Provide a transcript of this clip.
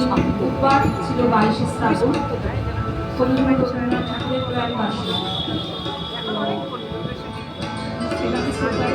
সেদিন বুধবার ছিল বাইশে শ্রাবণ। কবিগুরু রবীন্দ্রনাথ ঠাকুরের প্রয়াণ বার্ষিক সেটাকে শ্রদ্ধা